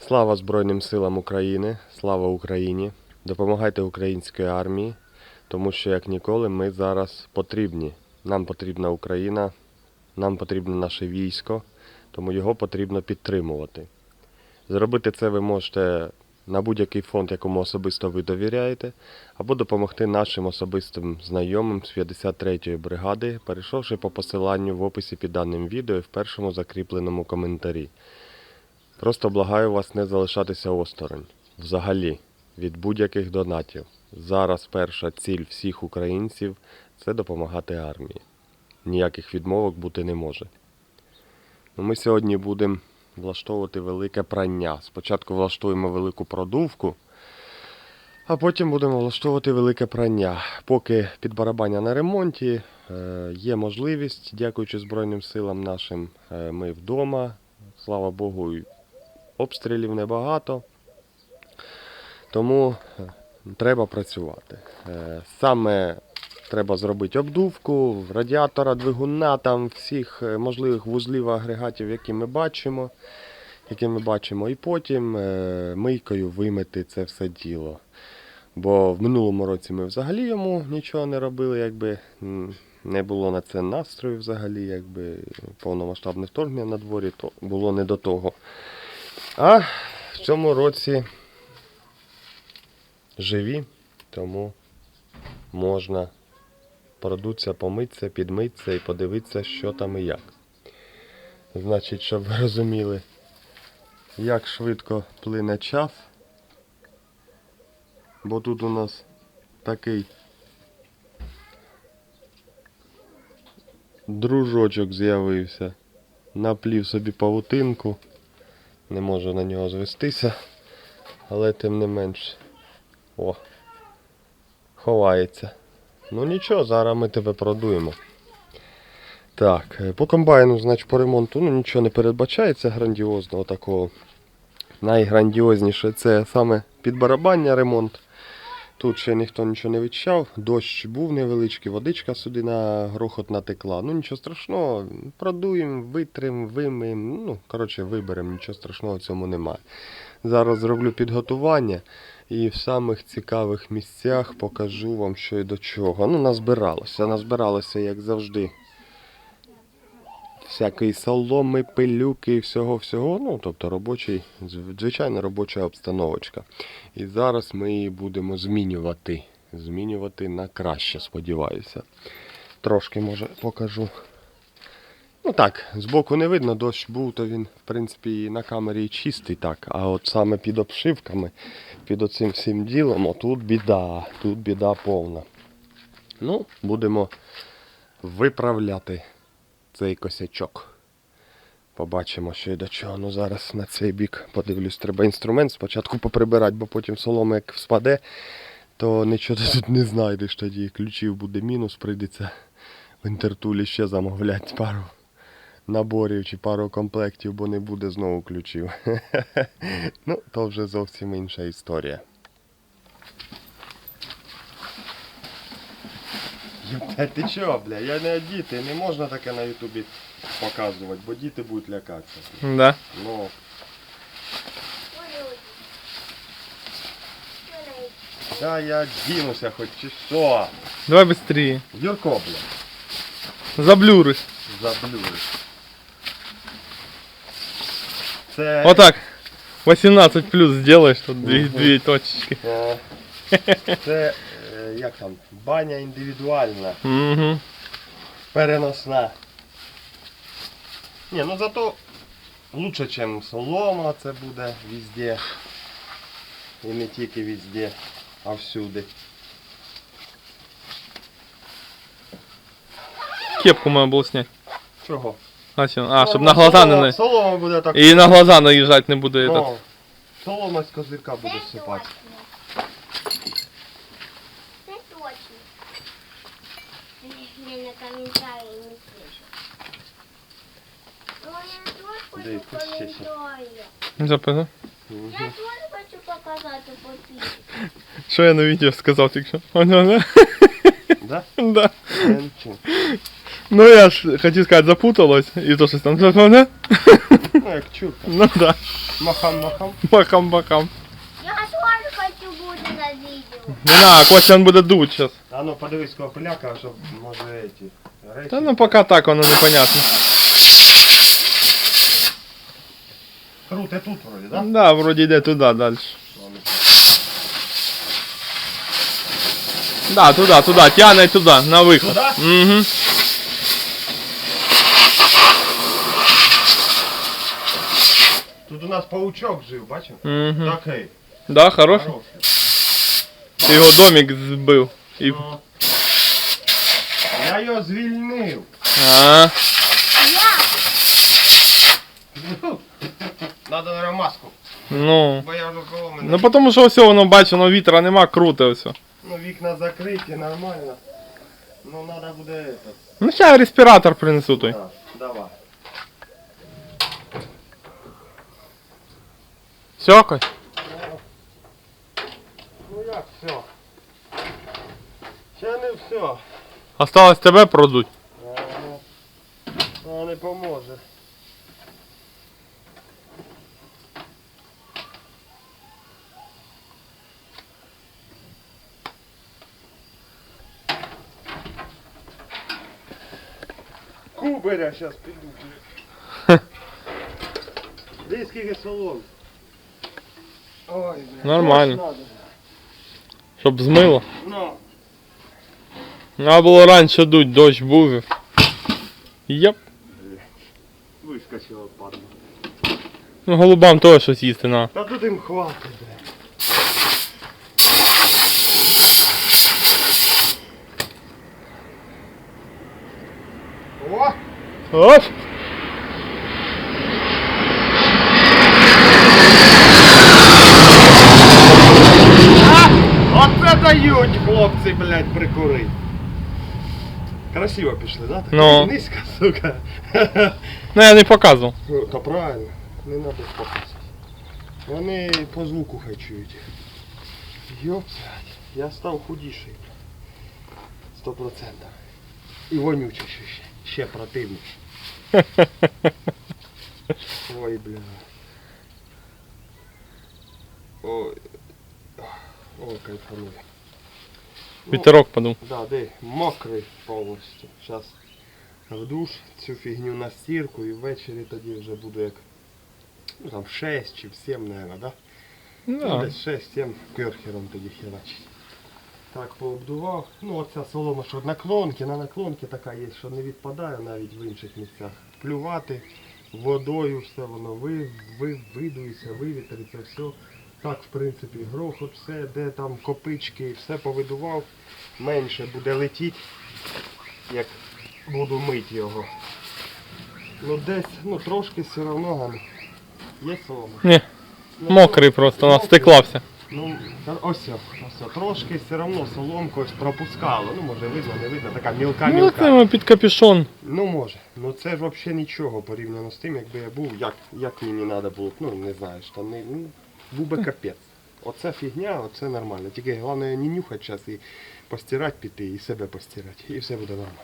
Слава Збройним силам України, слава Україні! Допомагайте українській армії, тому що як ніколи ми зараз потрібні. Нам потрібна Україна, нам потрібне наше військо, тому його потрібно підтримувати. Зробити це ви можете на будь-який фонд, якому особисто ви довіряєте, або допомогти нашим особистим знайомим з 53-ї бригади, перейшовши по посиланню в описі під даним відео і в першому закріпленому коментарі. Просто благаю вас не залишатися осторонь. Взагалі, від будь-яких донатів. Зараз перша ціль всіх українців це допомагати армії. Ніяких відмовок бути не може. Ну, Ми сьогодні будемо влаштовувати велике прання. Спочатку влаштуємо велику продувку, а потім будемо влаштовувати велике прання. Поки підбарабання на ремонті, е, є можливість, дякуючи Збройним силам нашим, е, ми вдома. Слава Богу, обстрілів небагато. Тому е, треба працювати. Е, Саме треба зробити обдувку радіатора, двигуна, там всіх е, можливих вузлів агрегатів, які ми бачимо, які ми бачимо, і потім мийкою вимити це все діло. Бо в минулому році ми взагалі йому нічого не робили, якби не було на це настрою взагалі, якби повномасштабне вторгнення на дворі, то було не до того. А в цьому році живі, тому можна продуться, помитися, підмитися і подивитися, що там і як. Значить, щоб ви розуміли, як швидко плине час. Бо тут у нас такий дружочок з'явився. Наплів собі павутинку. Не можу на нього звестися, але тим не менш. О, ховається. Ну нічого, зараз ми тебе продуємо. Так, е, по комбайну, значить, по ремонту ну, нічого не передбачається грандіозного такого. Найграндіозніше це саме підбарабання ремонт. Тут ще ніхто нічого не відчав. Дощ був невеличкий, водичка сюди на грохот натекла. Ну нічого страшного, продуємо, витрим, вимиємо. Ну, коротше, виберемо, нічого страшного в цьому немає. Зараз зроблю підготування і в самих цікавих місцях покажу вам, що і до чого. Ну, назбиралося, назбиралося, як завжди. Всякої соломи, пилюки і всього-всього. Ну, тобто робочий, звичайна робоча обстановочка. І зараз ми її будемо змінювати. Змінювати на краще, сподіваюся. Трошки може покажу. Ну так, збоку не видно, дощ був, то він, в принципі, і на камері чистий так. А от саме під обшивками, під оцим всім ділом, отут біда, тут біда повна. Ну, будемо виправляти цей косячок. Побачимо, що і до чого. Ну зараз на цей бік подивлюсь, треба інструмент спочатку поприбирати, бо потім солома як спаде, то нічого ти тут не знайдеш тоді. Ключів буде мінус, прийдеться в інтертулі ще замовляти пару наборів чи пару комплектів, бо не буде знову ключів. ну, то вже зовсім інша історія. Та ти чо, бля, я не діти, не можна таке на ютубі показувати, бо діти будуть лякатися. Да. Ну, та я дінуся хоч чи що. Давай быстрее. Юрко, бля, Заблюрись. заблюриш. Це... Вот так. 18 плюс сделаешь, тут две, две точечки. Е, Це, е, як там, баня індивідуальна, Угу. переносна. Ні, ну зато лучше, ніж солома, це буде везде. І не тільки везде, а всюди. Кепку мою было снять. Чого? А, всё. а Ну, чтобы на глаза солома, не... Солома буде так. И на глаза наезжать не буду этот. Ну, солома з козирка буде сипати. Я на комментарии не слышу. Но я тоже Да хочу и ты все щас. комментарии. Записав. Я тоже хочу показать и подписчикам. Що я на відео сказав тільки що? Понял, да? Да? Да. Я нічого. Ну я ж хотів сказати, запуталось, і то щось там. Да? Ну, Ну, як чутка. Ну да. Махам-махам. Бахам-бахам. Не на, Костя він буде дуть зараз. А ну подивись кого пляка, щоб може эти речі. Та ну поки так, воно непонятно. Круте тут вроді, да? Да, вроді йде туди далі. Да, туди, туди, тягне туди, на виход. Туди? Угу. Тут у нас паучок жив, бачив? Угу. Такий. Да, хороший. Хороший. Його домик збив. І... Ну. Я його звільнив. А, Я Надо на маску. ну. Бо я вже коло мене. Ну тому що все воно бачу, воно вітра нема, круте все. Ну вікна закриті, нормально. Ну надо буде этот. Ну зараз респіратор принесу той. Да, давай. Все, Кость? Ну як все? Ще не все. Осталось тебе продуть. Ага. А не поможе. Кубаря сейчас піду. блядь. Десь скільки солом. Ой, блядь. Нормально. Ось надо. Щоб змило. Ну. Треба було раніше дуть, дощ був. Єп. Вискочила падла. Ну голубам теж щось їсти на. Та тут їм хватить, блядь. О! Оп! Оце дають хлопці, блядь, прикурить. Красиво пішли, да? Так Ну. Низько, сука. Ну я не показував. Ну, Та правильно, не треба показувати. Вони по звуку хай чують. Йоп, блядь, я став худіший. Сто процентів. І вонючіший ще. Ще противний. Ой, бля. Ой. Ой, кайфанули. Ну, Вітерок подув. Да, де мокрий повністю. Зараз в душ цю фігню на стірку і ввечері тоді вже буду як ну, там 6 чи в 7, наверное, да? Ну, десь 6-7 керхером тоді херачить. Так пообдував. Ну оця солома, що наклонки, на наклонки така є, що не відпадає навіть в інших місцях. Плювати водою, все воно ви, ви, видується, вивітриться, все. Так, в принципі, грохот, все, де там копички, все повидував. Менше буде летіти, як буду мити його. Ну десь, ну трошки все одно. Є солома? Ні, Ну, мокрий просто, вона стеклався. Ну, ось, ось, трошки все одно соломку ось пропускало. Ну, може видно, не видно, така Ну мілка-мілка. так нема під капюшон. Ну може. Ну це ж взагалі нічого порівняно з тим, якби я був, як, як мені треба було, ну не знаю, штани, ну, був капець. Оце фігня, оце нормально. Тільки головне не нюхати час і постирати піти, і себе постирати. І все буде нормально.